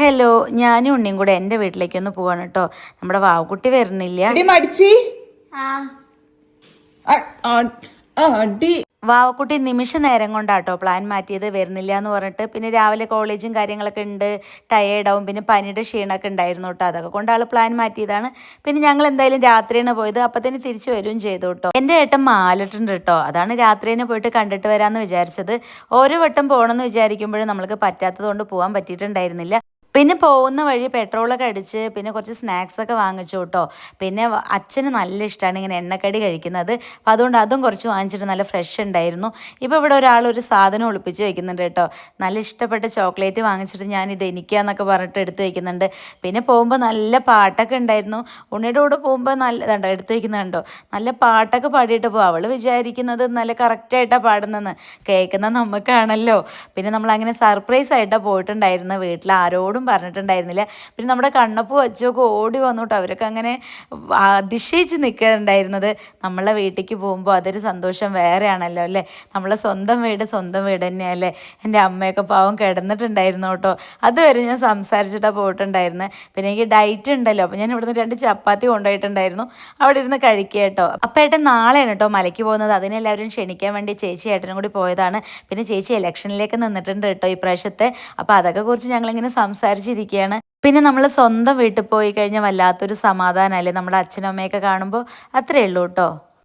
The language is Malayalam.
ഹലോ ഞാനും ഉണ്ണിയും കൂടെ എന്റെ വീട്ടിലേക്ക് ഒന്ന് പോവാണ് കേട്ടോ നമ്മുടെ വാവുകുട്ടി വരുന്നില്ല. വാവക്കുട്ടി നിമിഷ നേരം കൊണ്ടാട്ടോ പ്ലാൻ മാറ്റിയത്. വരുന്നില്ല എന്ന് പറഞ്ഞിട്ട് പിന്നെ രാവിലെ കോളേജും കാര്യങ്ങളൊക്കെ ഉണ്ട്. ടയേർഡാവും പിന്നെ പനിയുടെ ക്ഷീണമൊക്കെ ഉണ്ടായിരുന്നു കേട്ടോ അതൊക്കെ കൊണ്ട് ആൾ പ്ലാൻ മാറ്റിയതാണ്. പിന്നെ ഞങ്ങൾ എന്തായാലും രാത്രിയാണ് പോയത്. അപ്പം തന്നെ തിരിച്ചു വരികയും ചെയ്തു കേട്ടോ എന്റെ ഏട്ടൻ മാലിട്ടുണ്ട് കേട്ടോ അതാണ് രാത്രിനെ പോയിട്ട് കണ്ടിട്ട് വരാമെന്ന് വിചാരിച്ചത്. ഓരോ വട്ടം പോകണമെന്ന് വിചാരിക്കുമ്പോഴും നമ്മൾക്ക് പറ്റാത്തത് കൊണ്ട് പോകാൻ പറ്റിയിട്ടുണ്ടായിരുന്നില്ല. പിന്നെ പോകുന്ന വഴി പെട്രോളൊക്കെ അടിച്ച് പിന്നെ കുറച്ച് സ്നാക്സ് ഒക്കെ വാങ്ങിച്ചു കേട്ടോ. പിന്നെ അച്ഛന് നല്ല ഇഷ്ടമാണ് ഇങ്ങനെ എണ്ണക്കടി കഴിക്കുന്നത്. അപ്പോൾ അതുകൊണ്ട് അതും കുറച്ച് വാങ്ങിച്ചിട്ട് നല്ല ഫ്രഷ് ഉണ്ടായിരുന്നു. ഇപ്പോൾ ഇവിടെ ഒരാൾ ഒരു സാധനം ഒളിപ്പിച്ച് വെക്കുന്നുണ്ട് കേട്ടോ. നല്ല ഇഷ്ടപ്പെട്ട ചോക്ലേറ്റ് വാങ്ങിച്ചിട്ട് ഞാൻ ഇത് എനിക്കാന്നൊക്കെ പറഞ്ഞിട്ട് എടുത്ത് വെക്കുന്നുണ്ട്. പിന്നെ പോകുമ്പോൾ നല്ല പാട്ടൊക്കെ ഉണ്ടായിരുന്നു. ഉണ്ണിയുടെ കൂടെ പോകുമ്പോൾ നല്ല ഇതുണ്ടോ എടുത്ത് വെക്കുന്നുണ്ടോ നല്ല പാട്ടൊക്കെ പാടിയിട്ട് പോകും അവൾ വിചാരിക്കുന്നത് നല്ല കറക്റ്റായിട്ടാണ് പാടുന്നതെന്ന്. കേൾക്കുന്ന നമുക്കാണല്ലോ പിന്നെ നമ്മളങ്ങനെ സർപ്രൈസ് ആയിട്ടാണ് പോയിട്ടുണ്ടായിരുന്നത് വീട്ടിൽ. ആരോടും പറഞ്ഞിട്ടുണ്ടായിരുന്നില്ല. പിന്നെ നമ്മുടെ കണ്ണപ്പ് വച്ചൊക്കെ ഓടി വന്നു അവരൊക്കെ അങ്ങനെ അതിശയിച്ച് നിൽക്കുന്നുണ്ടായിരുന്നത് നമ്മളെ വീട്ടിലേക്ക് പോകുമ്പോൾ അതൊരു സന്തോഷം വേറെയാണല്ലോ അല്ലേ? നമ്മളെ സ്വന്തം വീട് സ്വന്തം വീട് തന്നെയല്ലേ? എന്റെ അമ്മയൊക്കെ പാവം കിടന്നിട്ടുണ്ടായിരുന്നു കേട്ടോ. അതുവരെ ഞാൻ സംസാരിച്ചിട്ടാണ് പോയിട്ടുണ്ടായിരുന്നത് പിന്നെ എനിക്ക് ഡയറ്റ് ഉണ്ടല്ലോ. അപ്പോൾ ഞാൻ ഇവിടുന്ന് രണ്ട് ചപ്പാത്തി കൊണ്ടുപോയിട്ടുണ്ടായിരുന്നു. അവിടെ ഇരുന്ന് കഴിക്കുക കേട്ടോ. അപ്പം ഏട്ടൻ നാളെയാണ് കേട്ടോ മലയ്ക്ക് പോകുന്നത്. അതിനെല്ലാവരും ക്ഷണിക്കാൻ വേണ്ടി ചേച്ചി ഏട്ടനും കൂടി പോയതാണ്. പിന്നെ ചേച്ചി ഇലക്ഷനിലേക്ക് നിന്നിട്ടുണ്ട് കേട്ടോ ഈ പ്രാവശ്യത്തെ അപ്പോൾ അതൊക്കെ കുറിച്ച് ഞങ്ങളിങ്ങനെ സംസാരിച്ചിരിക്കുകയാണ് പിന്നെ നമ്മൾ സ്വന്തം വീട്ടിൽ പോയി കഴിഞ്ഞാൽ വല്ലാത്തൊരു സമാധാനമല്ലേ നമ്മുടെ അച്ഛനമ്മയൊക്കെ കാണുമ്പോൾ അത്രയേ ഉള്ളൂ കേട്ടോ.